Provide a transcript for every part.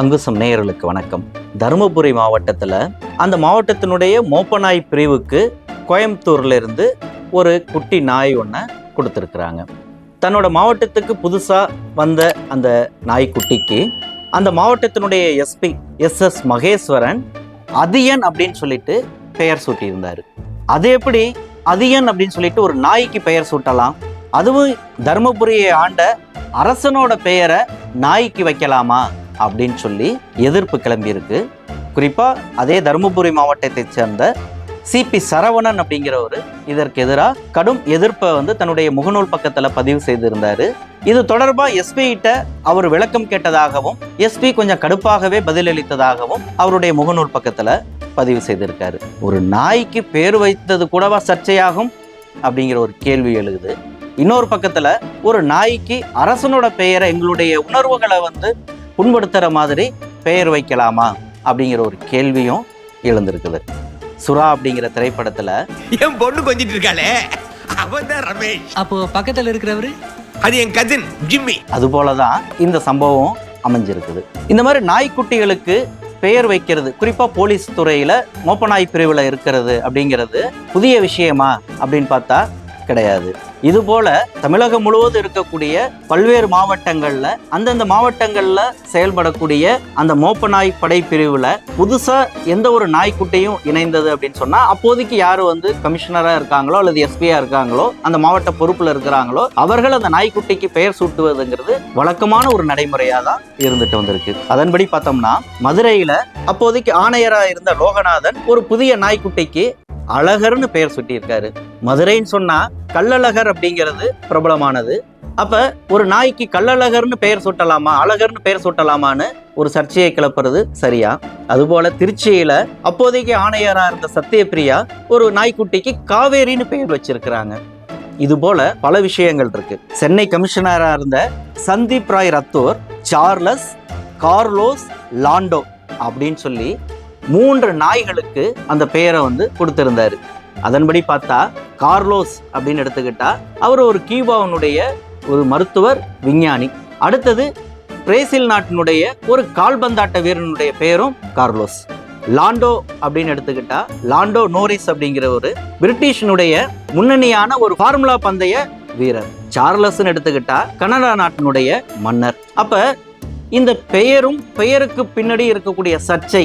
அங்குசம் நேயர்களுக்கு வணக்கம். தருமபுரி மாவட்டத்தில் அந்த மாவட்டத்தினுடைய மோப்பநாய் பிரிவுக்கு கோயம்புத்தூர்லேருந்து ஒரு குட்டி நாய் ஒன்றை கொடுத்துருக்குறாங்க. தன்னோட மாவட்டத்துக்கு புதுசாக வந்த அந்த நாய்க்குட்டிக்கு அந்த மாவட்டத்தினுடைய SP S S Maheswaran Athiyan அப்படின்னு சொல்லிட்டு பெயர் சூட்டியிருந்தார். அது எப்படி அதியன் அப்படின்னு சொல்லிட்டு ஒரு நாய்க்கு பெயர் சூட்டலாம்? அதுவும் தருமபுரியை ஆண்ட அரசனோட பெயரை நாய்க்கு வைக்கலாமா? அப்படின்னு சொல்லி எதிர்ப்பு கிளம்பியிருக்கு. குறிப்பாக அதே தருமபுரி மாவட்டத்தைச் சேர்ந்த சிபி சரவணன் அப்படிங்கிறவர் இதற்கு எதிராக கடும் எதிர்ப்பை வந்து தன்னுடைய முகநூல் பக்கத்தில் பதிவு செய்திருந்தார். இது தொடர்பாக எஸ்பி கிட்ட அவர் விளக்கம் கேட்டதாகவும் எஸ்பி கொஞ்சம் கடுப்பாகவே பதிலளித்ததாகவும் அவருடைய முகநூல் பக்கத்தில் பதிவு செய்திருக்காரு. ஒரு நாய்க்கு பேர் வைத்தது கூடவா சர்ச்சையாகும்? அப்படிங்கிற ஒரு கேள்வி எழுகுது இன்னொரு பக்கத்தில் ஒரு நாய்க்கு அரசனோட பெயரை எங்களுடைய உணர்வுகளை வந்து புண்படுத்துற மாதிரி பெயர் வைக்கலாமா அப்படிங்கிற ஒரு கேள்வியும் எழுந்திருக்குது. சுறா அப்படிங்கிற திரைப்படத்துல என் பொண்ணு கொஞ்சிட்டு இருக்காளே. அவன் தான் ரமேஷ். அப்போ பக்கத்துல இருக்கிறவரு? அது என் கசின் ஜிம்மி. அதுபோல தான் இந்த சம்பவம் அமைஞ்சிருக்குது. இந்த மாதிரி நாய்க்குட்டிகளுக்கு பெயர் வைக்கிறது குறிப்பா போலீஸ் துறையில மோப்பநாய் பிரிவுல இருக்கிறது அப்படிங்கிறது புதிய விஷயமா அப்படின்னு பார்த்தா கிடையாது. இது போல தமிழகம் முழுவதும் இருக்கக்கூடிய பல்வேறு மாவட்டங்கள்ல அந்தந்த மாவட்டங்கள்ல செயல்படக்கூடிய அந்த மோப்பநாய் படை பிரிவுல புதுசா எந்த ஒரு நாய்க்குட்டியும் இணைந்தது அப்படின்னு சொன்னா அப்போதைக்கு யாரு வந்து கமிஷனரா இருக்காங்களோ அல்லது எஸ்பியா இருக்காங்களோ அந்த மாவட்ட பொறுப்புல இருக்கிறாங்களோ அவர்கள் அந்த நாய்க்குட்டிக்கு பெயர் சூட்டுவதுங்கிறது வழக்கமான ஒரு நடைமுறையா தான் இருந்துட்டு வந்திருக்கு. அதன்படி பார்த்தோம்னா மதுரையில அப்போதைக்கு ஆணையராக இருந்த லோகநாதன் ஒரு புதிய நாய்க்குட்டிக்கு அழகர்னு பெயர் சுட்டியிருக்காரு. மதுரைன்னு சொன்னா கள்ளழகர் அப்படிங்கிறது பிரபலமானது. அப்ப ஒரு நாய்க்கு கள்ளழகர்னு பெயர் சூட்டலாமா அழகர்னு பெயர் சூட்டலாமான்னு ஒரு சர்ச்சையை கிளப்புறது சரியா? அதுபோல திருச்சியில அப்போதைக்கு ஆணையராக இருந்த சத்யபிரியா ஒரு நாய்க்குட்டிக்கு காவேரின்னு பெயர் வச்சிருக்கிறாங்க. இது போல பல விஷயங்கள் இருக்கு. சென்னை கமிஷனரா இருந்த Sandeep Rai Rathore Charles Carlos Lando அப்படின்னு சொல்லி மூன்று நாய்களுக்கு அந்த பெயரை வந்து கொடுத்திருந்தாரு. அதன்படி பார்த்தா கார்லோஸ் அப்படின்னு எடுத்துக்கிட்டா அவர் ஒரு கியூபாவினுடைய ஒரு மருத்துவர் விஞ்ஞானி. அடுத்தது பிரேசில் நாட்டினுடைய ஒரு கால்பந்தாட்ட வீரனுடைய பெயரும் கார்லோஸ். லாண்டோ அப்படின்னு எடுத்துக்கிட்டா லாண்டோ நோரிஸ் அப்படிங்கிற ஒரு பிரிட்டிஷினுடைய முன்னணியான ஒரு ஃபார்முலா பந்தய வீரர். சார்லஸ்ன்னு எடுத்துக்கிட்டா கனடா நாட்டினுடைய மன்னர். அப்ப இந்த பெயரும் பெயருக்கு பின்னாடி இருக்கக்கூடிய சர்ச்சை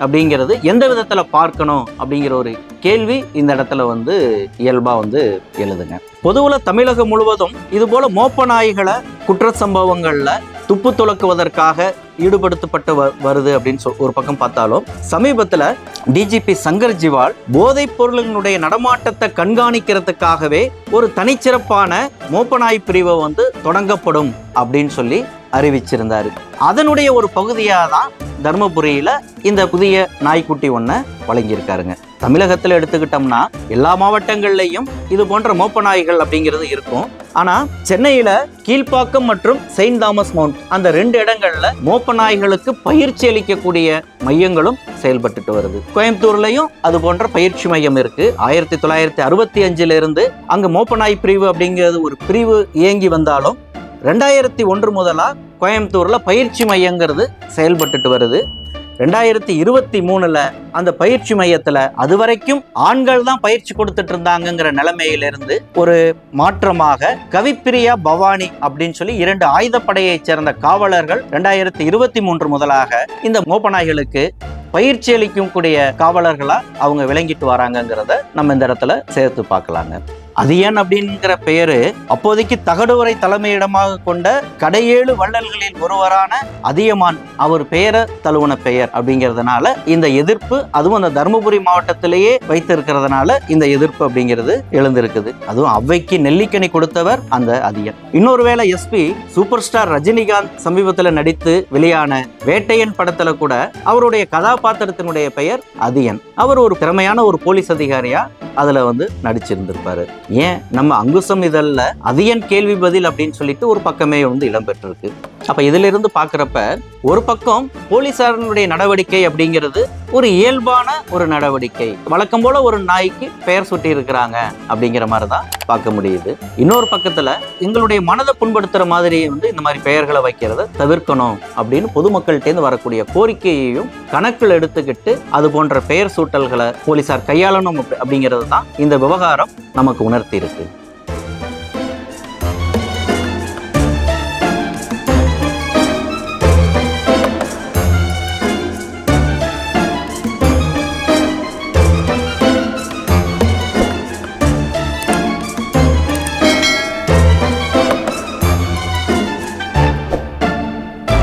அப்படிங்கிறது எந்த விதத்தில் பார்க்கணும் அப்படிங்கிற ஒரு கேள்வி இந்த இடத்துல வந்து இயல்பாக வந்து எழுதுங்க. பொதுவில் தமிழகம் முழுவதும் இது போல மோப்ப நாய்களை குற்ற சம்பவங்களில் துப்பு துலக்குவதற்காக ஈடுபடுத்தப்பட்டு வ- வருது அப்படின்னு சொல் ஒரு பக்கம் பார்த்தாலும் சமீபத்தில் டிஜிபி சங்கர் ஜிவால் போதைப் பொருளினுடைய நடமாட்டத்தை கண்காணிக்கிறதுக்காகவே ஒரு தனிச்சிறப்பான மோப்பநாய் பிரிவை வந்து தொடங்கப்படும் அப்படின்னு சொல்லி அறிவிச்சிருந்தாரு. அதனுடைய ஒரு பகுதியாக தான் தர்மபுரியில இந்த புதிய நாய்க்குட்டி ஒன்றை வழங்கியிருக்காருங்க. தமிழகத்தில் எடுத்துக்கிட்டோம்னா எல்லா மாவட்டங்கள்லையும் இது போன்ற மோப்ப நாய்கள் அப்படிங்கிறது இருக்கும். ஆனா சென்னையில கீழ்ப்பாக்கம் மற்றும் செயின்ட் தாமஸ் மவுண்ட் அந்த ரெண்டு இடங்கள்ல மோப்ப நாய்களுக்கு பயிற்சி அளிக்கக்கூடிய மையங்களும் செயல்பட்டுட்டு வருது. கோயம்புத்தூர்லயும் அது போன்ற பயிற்சி மையம் இருக்கு. ஆயிரத்தி தொள்ளாயிரத்தி அறுபத்தி அஞ்சுல இருந்து அங்க மோப்ப நாய் பிரிவு அப்படிங்கிறது ஒரு பிரிவு இயங்கி வந்தாலும் ரெண்டாயிரத்தி ஒன்று முதலாக கோயம்புத்தூரில் பயிற்சி மையங்கிறது செயல்பட்டுட்டு வருது. ரெண்டாயிரத்தி இருபத்தி மூணில் அந்த பயிற்சி மையத்தில் அது வரைக்கும் ஆண்கள் தான் பயிற்சி கொடுத்துட்டு இருந்தாங்கங்கிற நிலைமையிலிருந்து ஒரு மாற்றமாக கவிப்பிரியா பவானி அப்படின்னு சொல்லி இரண்டு ஆயுதப்படையைச் சேர்ந்த காவலர்கள் ரெண்டாயிரத்தி இருபத்தி மூன்று முதலாக இந்த மோப்பநாய்களுக்கு பயிற்சி அளிக்கும் கூடிய அவங்க விளங்கிட்டு வராங்கங்கிறத நம்ம இந்த இடத்துல சேர்த்து பார்க்கலாங்க. அதியன் அப்படிங்கிற பெயரு அப்போதைக்கு தகடுவரை தலைமையிடமாக கொண்ட கடையேழு வள்ளல்களில் ஒருவரான அதியமான் அவர் பெயரை தழுவன பெயர் அப்படிங்கிறதுனால இந்த எதிர்ப்பு அதுவும் அந்த தருமபுரி மாவட்டத்திலேயே வைத்திருக்கிறதுனால இந்த எதிர்ப்பு அப்படிங்கிறது எழுந்திருக்குது. அதுவும் அவ்வைக்கு நெல்லிக்கனி கொடுத்தவர் அந்த அதியன். இன்னொரு வேளை எஸ்பி சூப்பர் ஸ்டார் ரஜினிகாந்த் சமீபத்தில் நடித்து வெளியான வேட்டையன் படத்துல கூட அவருடைய கதாபாத்திரத்தினுடைய பெயர் அதியன். அவர் ஒரு திறமையான ஒரு போலீஸ் அதிகாரியா அதில் வந்து நடிச்சிருந்திருப்பாரு. ஏன்? நம்ம அங்குசம் இதழில் அதியன் கேள்வி பதில்? அப்படின்னு சொல்லிட்டு ஒரு பக்கமே வந்து இடம்பெற்றிருக்கு அப்போ இதிலிருந்து பார்க்குறப்ப ஒரு பக்கம் போலீசாரனுடைய நடவடிக்கை அப்படிங்கிறது ஒரு இயல்பான ஒரு நடவடிக்கை. வழக்கம் போல ஒரு நாய்க்கு பெயர் சுட்டி இருக்கிறாங்க அப்படிங்கிற மாதிரி தான் பார்க்க முடியுது. இன்னொரு பக்கத்தில் எங்களுடைய மனதை புண்படுத்துகிற மாதிரி வந்து இந்த மாதிரி பெயர்களை வைக்கிறத தவிர்க்கணும் அப்படின்னு பொதுமக்கள்கிட்டேருந்து வரக்கூடிய கோரிக்கையையும் கணக்கில் எடுத்துக்கிட்டு அது போன்ற பெயர் சூட்டல்களை போலீசார் கையாளணும் அப்படிங்கிறது தான் இந்த விவகாரம் நமக்கு உணர்த்தி இருக்குது